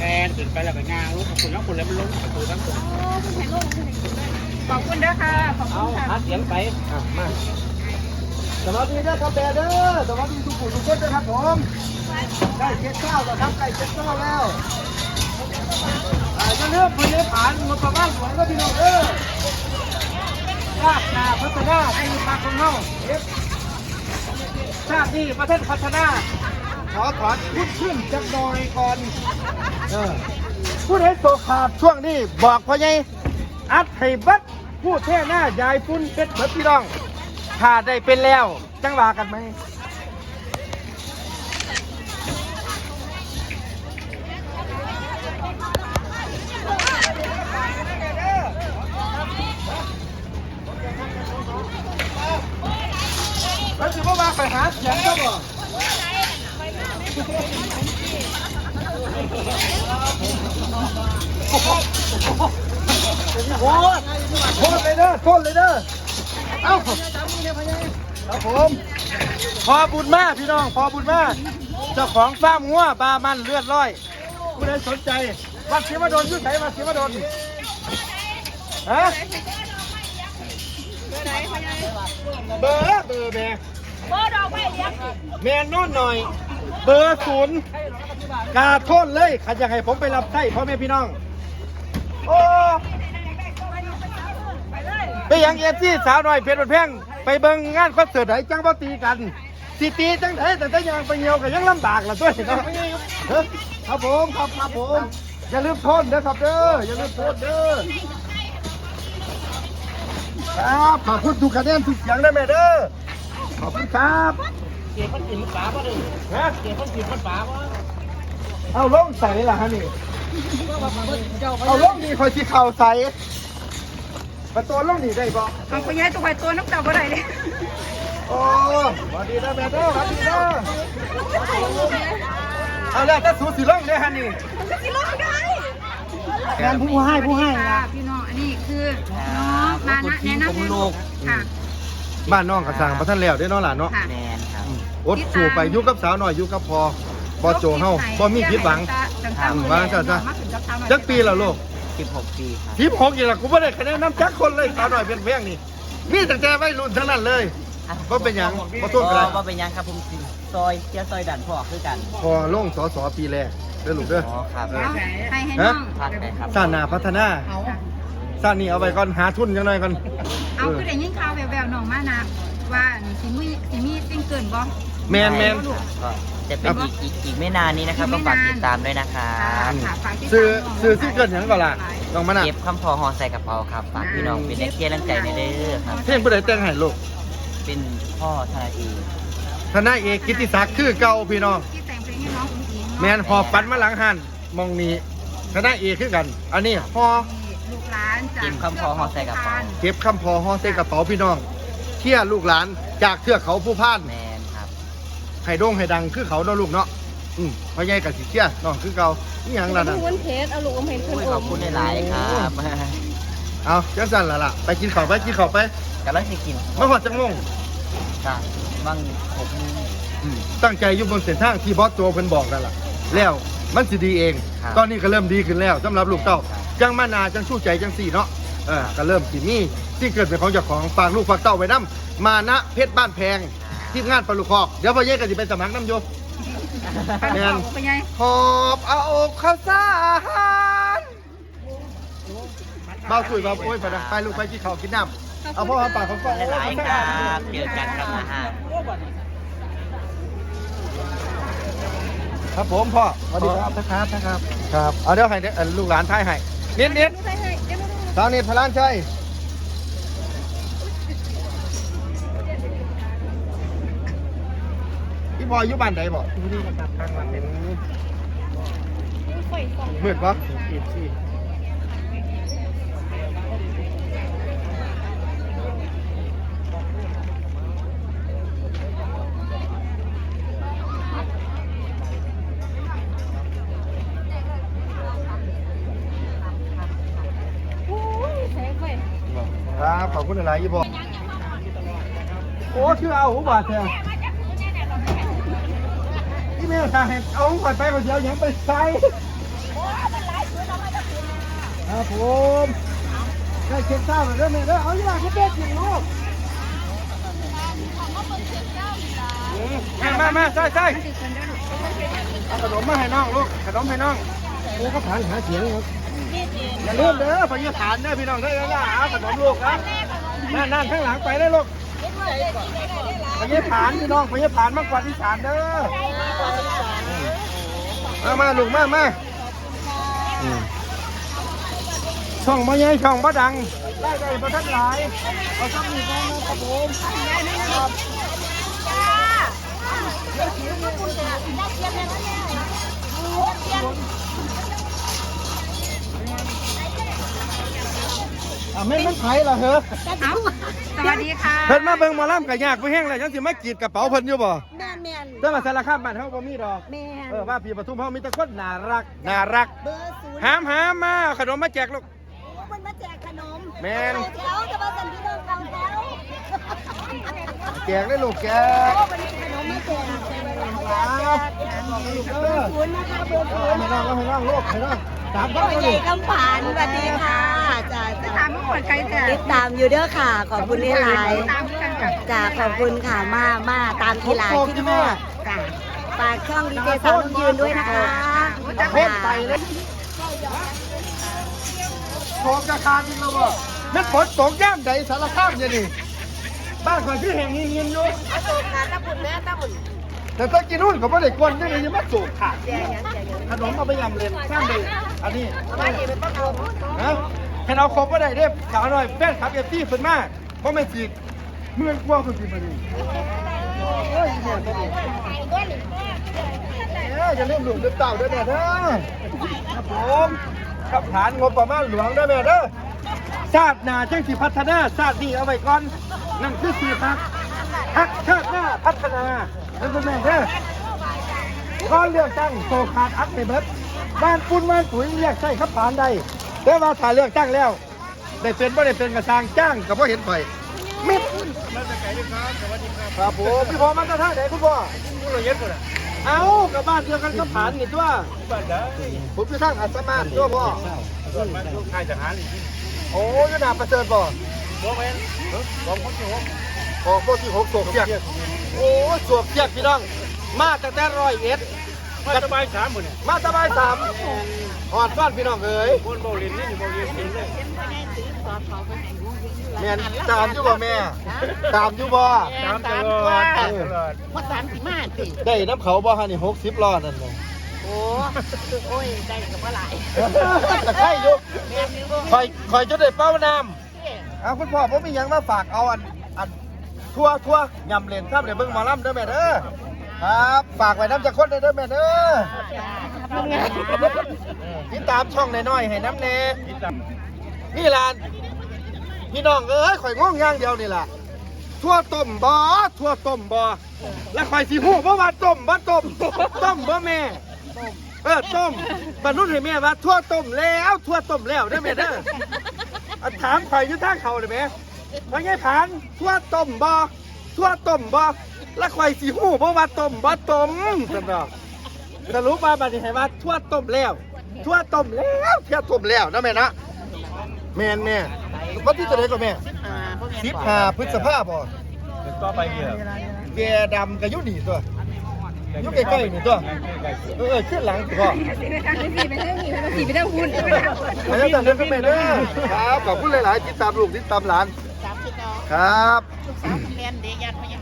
แอนขึ้นไปแล้วก็งางลูกคุณแล้วคุณแล้วมันลงประตูทั้งตัวขอบคุณเด้อค่ะ ขอบคุเอาณค่ะ หาเสียงไปอะมาสวัสดีนะครับแบเด้อสวัสดีทุกผู้ทุกคนนะครับผมได้เจ็ดเก้าแล้วครับได้เจ็ดเก้าแล้วอ่าจะเลือกคนเลี้ยผ่านมาประมาณสวยก็พี่น้องเด้อชาติหนาพัฒนาที่พักของเฮาชาตินี้ประเทศพัฒนา ขอถอนพุดขึ้นจักหน่อยก่อนเออพูดให้โตขาดช่วงนี้บอกพ่อใหญ่อัดให้บัดพูดแท่หน้ายายฟุ้นเพชรเบิดพี่น้องขาดได้เป็นแล้ว จังว่ากันไหมแล้วสิว่ามาไปหาเสียงก็บ่ โอ้ยโทษเลยเด้อโทษเลยเด้อเอ้าครับผมพอบุญมากพี่น้องพอบุญมากเจ้าของฟาร์มงัวปลามันเลือดร้อยผู้ใดสนใจวัดศิวดลอยุ่ไหนวัดศิวดลฮะเบอร์เบอร์แม่เบอร์ดอกไม้เลี้ยงแม่นอนหน่อย เบอร์ศูนย์กาโทษเลยขันอยากให้ผมไปรับใช้พ่อแม่พี่น้อง โอ้ไปยังเอฟซีสาวหน่อยเพชรบันแพงไปเบิ่งงานคอนเสิร์ตไหนจังบ่ตีกันสิตีจังไดแต่ถ้ายังไปเหี่ยวก็ยังลำบากล่ะด้วยเนาะครับผมครับครับผมอย่าลืมโทษเด้อครับเด้ออย่าลืมโทษเด้อครับขอบคุณทุกคะแนนทุกเสียงนะแม่เด้อขอบคุณครับ กียร์คนกินมันป๋าป่ะดิฮะเกียร์คนกินมันป๋าป่ะเอาล่องใส่ล่ะฮะนี่ เอาล่องนี่คอยที่เข่าใส่ประตูล่องนี่ได้บ่เอาไปย้ายตัวไปตัวน้ำเต่าบ่ได้เลยโอ้สวัสดีนะแม่เด้อสวัสดีเด้อเอาแล้วถ้าสูสีล่องได้ฮะนี่สิลงได้งานผู้ให้ผู้ให้ค่ะนะพี่น้องอันนี้คือน้องมานะแนะนำให้ลูกค่ะบ้านน้องกระสังพระท่านแล้วได้อเน้องหลานเนาะค่ะแมนครับ อดสู่ไปอยุกับสาวหน่อยอยุกับพอพอโจเฮาพอมีผิดหวังว่าจ้ะจ้ะจักปีแล้วลูก16 ปีครับทีมหกอีกแล้วกูไม่ได้คะแนนน้ำจักคนเลยสาวหน่อยเป็นเพียงนี่นี่ตั้งแต่วัยรุ่นทั้งนั้นเลยว่าเป็นหยังบ่โทษกันเลยว่าเป็นยังครับผมซอยเจ้าซอยดันพ่อคือกันพอลงสอสอปีแรกเด้อลูกเด้ออ๋อครับเออให้ให้น้องพักไหนครับสร้างหนาพัฒนาสร้างนี่เอาไปก่อนหาทุนจังหน่อยก่อนเอาคือได้ยินข่าวแววๆน้องมานะ ว่านี่สิมีสิมีซิงเกิลบ่แมนแมนก็จะเป็นอีกอีกอีกไม่นานนี้นะครับอีก็กไม่ฝากนาน ติดตามด้วยนะครับค่ะฝากติดตามซื้อน้งซื้อซิงเกิลหยังก่อนล่ะน้องมานะเก็บคำพอหอใส่กระเป๋าครับ ฝากพี่น้องเป็นแรงเชียร์แรงใจในเด้อครับ เพลงผู้ใดแต่งให้ลูกเป็นพ่อทนายเอกทนายเอกกิติศักดิ์คือเก่าพี่น้อง ที่แต่งเพลงให้น้องอุ้งอิงเนาะแมนหอบปันมาหลังหันมองนี้ทนายเอกคือกัน อันนี้หอ ลูกหลานจากเก็บคำพอหอใส่กระเป๋า เก็บคำพอหอใส่กระเป๋าพี่น้อง เที่ยลูกหลาน จากเทือกเขาผู้พาน แมนครับให้โด่งให้ดังคือเขาเนาะลูกเนาะอืมพ่อใหญ่กับสิเที่ยน้องคือเก่านี่ยังล่ะนั่นวันเพชรเอาลูกอมเพชรโอ้ยขอบคุณหลายๆครับเอาจังสั่นล่ะล่ะ ไปกินข้าวไปกินข้าวไปกำลังจะกินมาหอดจังงงจ้ะบ้างผมอืมตั้งใจอยู่บนเส้นทางที่บอสโจเพิ่นบอกนั่นล่ะ แล้วมันสิดีเอง ตอนนี้ก็เริ่มดีขึ้นแล้วสำหรับลูกเต้าจังมานาจังสู้ใจจังสี่เนาะเออก็เริ่มสิมี ที่เกิดเป็นของเจ้าของฝากลูกฝากเต้าไว้นํมานะเพชรบ้านแพงที่งานปลาลูกคอกเดี๋ยวพ่อเย่ก็สิไปสมัครน้ำโยแม่นไปไงหอบเอาข้าวสารเบาสุยเบาโอ้ยไปนะไปลูกไปกินข้าวกินน้ำเอาพ่อเอาปากของพ่อหลายๆครับเจอกันครับนะฮะครับผมพ่อสวัสดีครับนะครับนะครับ ครับ เอาเดี๋ยวให้เอ่อลูกหลานท้ายให้เน็ตเน็ตสาวเน็ตพลานชัย พี่บอยอยู่บ้านใดบ่ที่นี่นะครับทางบ้านเป็นมืดปะครับขอบคุณหลายๆยี่บอโอ้ชื่อเอาหูบาดแท้ ที่แม่ทางเห็นเอาหูบาดไปคนเดียวยังไปใส่ครับผมได้เช็คเศร้าหน่อยเด้อแม่เด้อเอาอีหล่ะเขาเป็ดจริงลูกมามามาใส่ใส่เอาขนมมาให้น้องลูกขนมให้น้องโอ้เขาผ่านหาเสียงครับอย่าลืมเด้อพญาฐานเด้อพี่น้องเด้อนะเอาขนมลูกนะนั่นนั่นข้างหลังไปเลยลูก พญผานพี่น้องพญผานมากกว่าที่ฐานเด้อมามาลูกมามาช่องบ่ใหญ่ช่องบ่ดังได้ได้บ่ทันหลายเอาซ้ำอีก่อนนะครับผม อะแม่นมันไผล่ะเหรอเอาสวัสดีค่ะเพิ่นมาเบิ่งหมอลำก็ยากบ่แห้งเลยจังสิมากรีดกระเป๋าเพิ่นอยู่บ่แม่นแม่นแต่ว่าสารคามบ้านเฮาบ่มีดอกแม่นเออว่าพี่ปทุมเฮามีแต่คนน่ารักน่ารักเบอร์ศูนย์หามหามมาเอาขนมมาแจกลูกมันมาแจกขนมแม่นเข้าแถวจะมาสั่งพี่น้องเข้าแถวแจกเลยลูกแจกโอ้วันนี้ขนมมาแจกครับลูกเด้อศูนย์นะคะเบอร์เอศูอนย์ให้น้องเอาให้น้องลูกให้น้อง ตามพ่เขาอเลใหญ่ยกำผานสวัสดีค่ะจ้าตาจ้ามมาปวดไกลแต่ติดตามอยู่เด้อค่ะ ขอบคุณที่หลายตามกันค่ะจ้าขอบคุณค่ะมามาตามทีหลายที่แม่จ้าฝากช่องดีเจสาวน้ำยืนด้วยนะคะเพ่นไปเลยโถกจะคานอีกแล้วบ่นั่นฝนตกย่ามใดสารคามเนี่ยนี่บ้านข่อยชื่อแห่งนี้เงินอยู่ตกนะตาบุญแม่ตาบุญ แต่ถ้ากินนู่นเขาไม่ได้กวนนี่เลยยังมาสูบขาดขนมเอาไปยำเล่นสร้างเลยอันนี้นะแค่เอาครบก็ได้เด้สาวหน่อยแฟนขับเอฟซีขึ้นมากเพราะไม่จีบเมื่อกลัวคือกินมาดีโอ้ยเนี่ยตัวนี้เอ้ยอย่าลืมหลุมลืมเต่าด้วยแม่เด้อครับผมขับฐานงบประมาณหลวงด้วยแม่เด้อชาติหน้าจังสิพัฒนาชาตินี้เอาไว้ก่อนนั่นคือสีพักพักชาติหน้าพัฒนา แล้วก็แม่เด้อก้อนเลือกตั้งโซขาดอัพในเบิดบ้านปุ้นบ้านปุ๋ยเรียกใช่ขับผ่านได้แต่ว่าถ้าเลือกตั้งแล้ว ได้เป็นบ่ได้เป็นกระซางจ้างกับพ่เห็นไฟมิดมาจากไหนครับสวัสดีครับครับผมพี่พ่อมาจากท่าไหนคุณพ่อคุณละเย็ดเลยเอากับบ้านเดียวกันกับผ่านนี่ตัวบ้านได้ผมอยู่ทางอัศมาศตัวพ่อบ้านลูกชายจากหานี่โอ้ยนาประเสริฐบ่บ่แม่นของคนที่หก ของคนที่หกโศกเพียกโอ้ยโศกเพียกพี่น้อง มาตั้งแต่ร้อยเอ็ดมาสบายสามหมดเนี่ยมาสบายสามหอดฟ้านพี่น้องเอ๋ยคนโบลินนี่โบลินกินเลยแม่นตามอยู่บ่แม่ ตามอยู่บ่ตามตลอดตามตลอดพอสามสิมาสิได้น้ำเขาบ่ฮะนี่หกสิบล้อนั่นเลยโอ้โอ้ยได้กับว่าหลายตะไคร้อยู่คอยคอยจะได้เป้าน้ำเอาคุณพ่อผมมีหยังมาฝากเอาอันอัน ทั่วทั่วยำเลนครับเดี๋ยวเบิ่งหมอลำเด้อแม่เด้อครับฝากไว้น้ำจะคนเด้อเด้อแม่เด้อติดตามช่องน้อยๆให้น้ำแน่นี่ล่ะพี่น้องเอ้ยข่อยงงอย่างเดียวนี่ล่ะทั่วต้มบ่ทั่วต้มบ่แล้วข่อยสิฮู้บ่ว่าต้มบ่ต้มต้มบ่แม่เออต้มบรรลุให้แม่ว่าทั่วต้มแล้วทั่วต้มแล้วเด้อแม่เด้ออะถามข่อยอยู่ทางเขาเลยแม่ ว่าไงผานทั่วต้มบ่ทั่วต้มบ่แล้วข่อยสิฮู้บ่ว่าต้มบ่ต้มซั่นดอกสรุปว่าบัดนี้ให้ว่าทั่วต้มแล้วทั่วต้มแล้วเที่ยวต้มแล้วนะแม่นะแม่นแม่วันที่จะได้ก็แม่สิบห้าพฤษภาบ่ต่อไปเยอะแกดำกับยุนี่ตัวอยุใกล้ๆนี่ตัวเออเออขึ้นหลังสิพ่อสีไปทางนี้สีไปทางนี้สีไปทางหุ่นไปทางหุ่นมาแล้วจังเดินก็แม่เด้อครับขอบคุณหลายๆติดตามลูกติดตามหลาน ครับเรียนเด็กยันมายัง